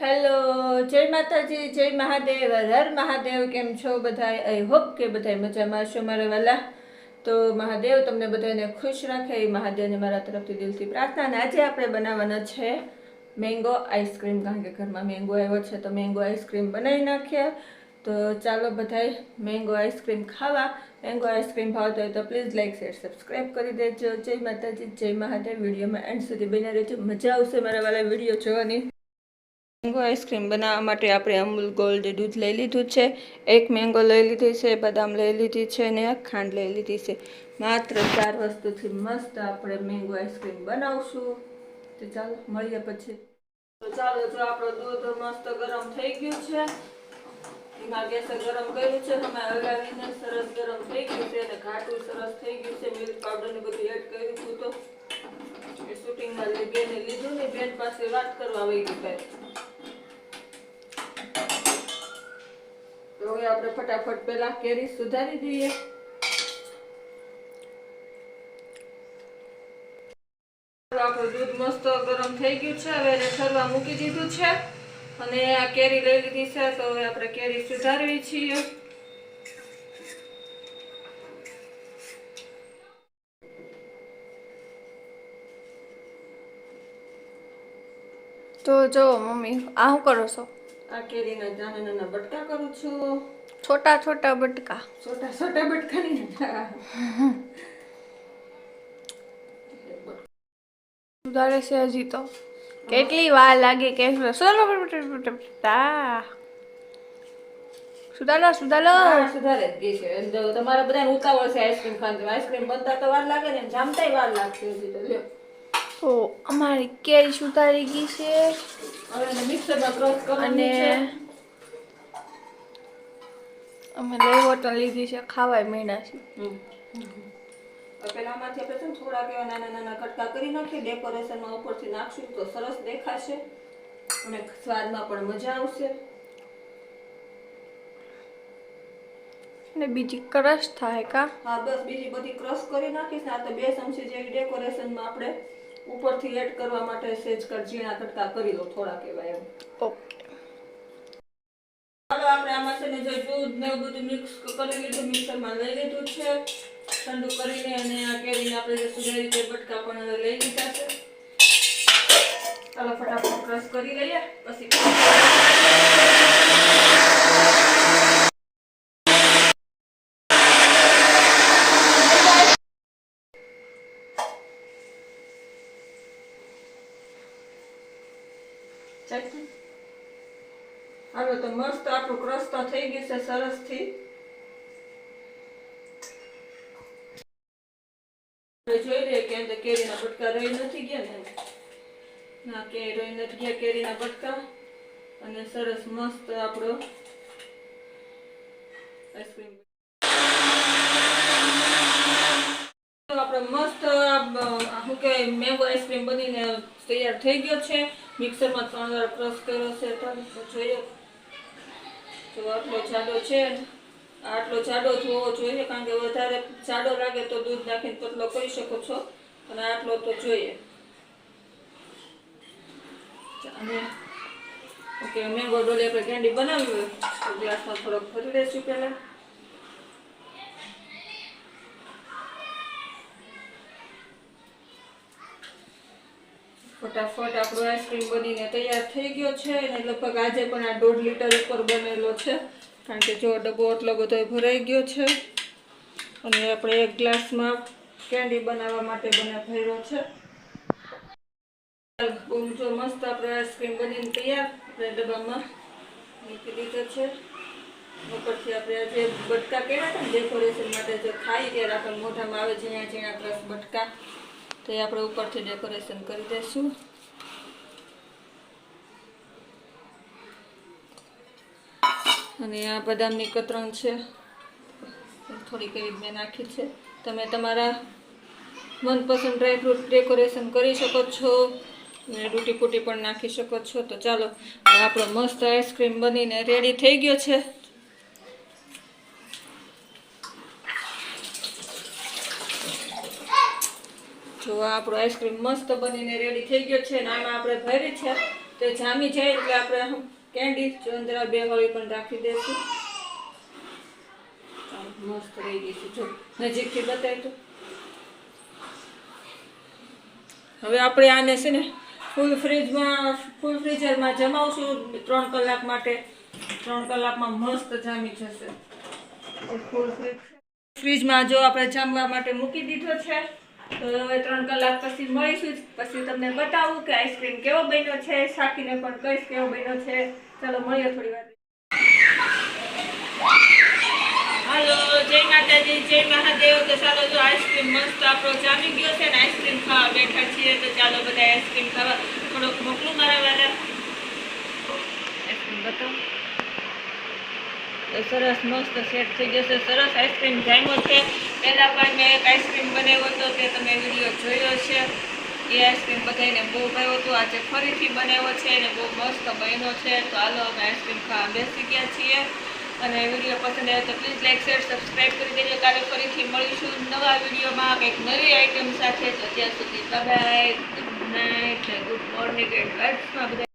Hello, જય માતાજી, જય મહાદેવ, હર મહાદેવ, કેમ છો બધા આઈ હોપ કે બધા મજામાં છો મારા વાલા. તો મહાદેવ, તમને બધાને ખુશ રાખે, એ મહાદેવને મારા તરફથી દિલથી પ્રાર્થના. અને આજે આપણે બનાવવાના છે મેંગો આઈસ્ક્રીમ કારણ કે ઘરમાં મેંગો આવ્યો છે, તો મેંગો આઈસ્ક્રીમ બનાવી નાખીએ તો ચાલો બધાય મેંગો આઈસ્ક્રીમ ખાવા. મેંગો આઈસ્ક્રીમ ભાવતો હોય તો પ્લીઝ લાઈક શેર સબસ્ક્રાઈબ કરી દેજો. જય માતાજી, જય મહાદેવ. વિડીયોમાં એન્ડ સુધી બની રહેજો. મજા આવશે મારા વાલા વીડિયો જોવાની. મેંગો આઈસ્ક્રીમ બનાવવા માટે આપણે અમૂલ ગોલ્ડ દૂધ લઈ લીધું છે, એક મેંગો લઈ લીધી છે, બદામ લઈ લીધી છે અને ખાંડ લઈ લીધી છે. માત્ર ચાર વસ્તુથી મસ્ત આપણે મેંગો આઈસ્ક્રીમ બનાવશું. તો ચાલો, મળીએ પછી. તો ચાલો, જો આપણો દૂધ મસ્ત ગરમ થઈ ગયું છે. એમાં ગેસે ગરમ કર્યું છે અમે હલાવીને સરસ ગરમ થઈ ગયું છે અને ઘાટું સરસ થઈ ગયું છે. મિલ્ક પાવડર ને બધું એડ કર્યું હતું તો. એ શૂટિંગમાં બેને લીધું ને, બેન પાસે વાત કરવા વહી ગઈ બેન તો હવે આપણે ફટાફટ પેલા કેરી સુધારી દઈએ. દૂધ મસ્ત ગરમ થઈ ગયું છે. હવે એને ઠરવા મૂકી દીધું છે. અને આ કેરી લઈ લીધી છે, તો હવે આપણે કેરી સુધારવી છીએ. તો જો, મમ્મી, આ શું કરો છો? આ કેરીના નાના નાના બટકા કરું છું. છોટા છોટા બટકા. છોટા છોટા બટકા નહીં સુધારે છે હજી તો. કેટલી વાર લાગે કે સુધારો સુધારો. સુધારો સુધારે જ ગઈ છે. તમારે બધાને ઉતાવળ છે આઈસ્ક્રીમ ખાવાની. આઈસ્ક્રીમ બનતા તો વાર લાગે ને જામતાય વાર લાગશે હજી તો લ્યો. તો અમારી કેરી સુધારી ગઈ છે. અને અમે બોટલ લીધી છે ખાવાય મહિના છે. પેલામાંથી આપણે છે થોડા કેવા નાના નાના કટકા કરી નાખીએ ડેકોરેશનમાં ઉપરથી નાખશું તો સરસ દેખાશે. અને સ્વાદમાં પણ મજા આવશે. અને બીજી ક્રશ થાય કા? હા બસ બીજી બધી ક્રશ કરી નાખીશ. ને આ તો બે ચમચી જેવી ડેકોરેશનમાં આપણે ઉપરથી એડ કરવા માટે સેજ કર ઝીણા કટકા કરી લો થોડા એવા એમ. ઓકે. ચાલો આપણે આમાં છે ને જે દૂધ ને એવું બધું મિક્સ કરી લીધું મિક્સરમાં લઈ લીધું છે. ઠંડુ કરીને અને આ કેરીને આપણે જે સુધારી તે બટકા પણ હવે લઈ લીધા છે. ચાલો ફટાફટ ક્રશ કરી લઈએ પછી હાલો, તો મસ્ત આપણું ક્રશ તો થઈ ગયું છે સરસથી જોઈ લઈએ કે અંદર કેરીના બટકા રહી નથી ગયા ને. ના, ક્યાંય રહી નથી ગયા કેરીના બટકા. અને સરસ મસ્ત આપણો આઈસ્ક્રીમ આપણો મસ્ત શું કહેવાય મેંગો આઈસ્ક્રીમ બનીને તૈયાર થઈ ગયો છે. મિક્સરમાં ત્રણ વાર ક્રશ કર્યો છે તો જોઈએ તો આટલો જાડો છે. આટલો જાડો થવો જોઈએ, કારણ કે વધારે જાડો લાગે તો દૂધ નાખીને પતલો કરી શકો છો, અને આટલો તો જોઈએ. અને ઓકે મેંગો ડોલી આપણે કેન્ડી બનાવી હોય, તો ગ્લાસમાં થોડોક ભરી લઈશું પહેલાં. ફટાફટ આપણો આઈસ્ક્રીમ બનીને તૈયાર થઈ ગયો છે અને લગભગ આજે પણ આ દોઢ લીટર ઉપર બનેલો છે. કારણ કે જો ડબ્બો એટલો બધો ભરાઈ ગયો છે અને આપણે એક ગ્લાસમાં કેન્ડી બનાવવા માટે બને ભર્યો છે. જો મસ્ત આપણે આઈસ્ક્રીમ બનીને તૈયાર આપણે ડબ્બામાં મૂકી દીધો છે. ઉપરથી આપણે આજે બટકા કર્યા ને ડેકોરેશન માટે જે ખાઈ ત્યારે આપણે મોઢામાં આવે ઝીણા ઝીણા પ્લસ બટકા. તો એ આપણે ઉપરથી ડેકોરેશન કરી દઈશું. અને આ બદામની કતરણ છે. થોડીક એવી મેં નાખી છે. તમે તમારા મનપસંદ ડ્રાયફ્રૂટ ડેકોરેશન કરી શકો છો અને ડૂટી પણ નાખી શકો છો. તો ચાલો આપણો મસ્ત આઈસ્ક્રીમ બનીને રેડી થઈ ગયો છે. જો આપણો આઈસ્ક્રીમ મસ્ત બનીને રેડી થઈ ગયો છે અને આપણે ભરી છે. તો જામી જાય એટલે આપણે કેન્ડી ચંદ્રા બે હોળી પણ રાખી દઈશું મસ્ત રહી ગઈ જો નજીકથી બતાવી તો હવે આપણે આને છે ને ફૂલ ફ્રીજમાં ફૂલ ફ્રીઝરમાં જમાવશું ત્રણ કલાક માટે. ત્રણ કલાકમાં મસ્ત જામી જશે. ફૂલ ફ્રીજ ફ્રીજમાં જો આપણે જમવા માટે મૂકી દીધો છે. ત્રણ કલાક પછી મળીશું. પછી તમને બતાવું કે આઈસ્ક્રીમ કેવો બન્યો છે. શાકીને પણ કહીશ કેવો બન્યો છે. ચાલો, મળીએ થોડી વાર જય માતાજી, જય મહાદેવ. તો ચાલો, જો આઈસ્ક્રીમ મસ્ત આપણો જામી ગયો છે ને, આઈસ્ક્રીમ ખાવા બેઠા છીએ, તો ચાલો બધા આઈસ્ક્રીમ ખાવા થોડોક મોકલું મારા વાળા આઈસ્ક્રીમ બતાવો. સરસ મસ્ત સેટ થઈ જશે. સરસ આઈસ્ક્રીમ જામ્યો છે. પહેલાં પણ મેં એક આઈસ્ક્રીમ બનાવ્યો હતો તે તમે વીડિયો જોયો છે. એ આઈસ્ક્રીમ બધાને બહુ ભાવ્યો હતો. આજે ફરીથી બનાવ્યો છે અને બહુ મસ્ત બન્યો છે. તો હાલો, અમે આઈસ્ક્રીમ ખાવા બેસી ગયા છીએ. અને વીડિયો પસંદ આવ્યો તો પ્લીઝ લાઈક શેર સબસ્ક્રાઈબ કરી દેજો. કાલે ફરીથી મળીશું નવા વિડીયોમાં કંઈક નવી આઈટમ સાથે. તો ત્યાં સુધી bye good night good morning and બધા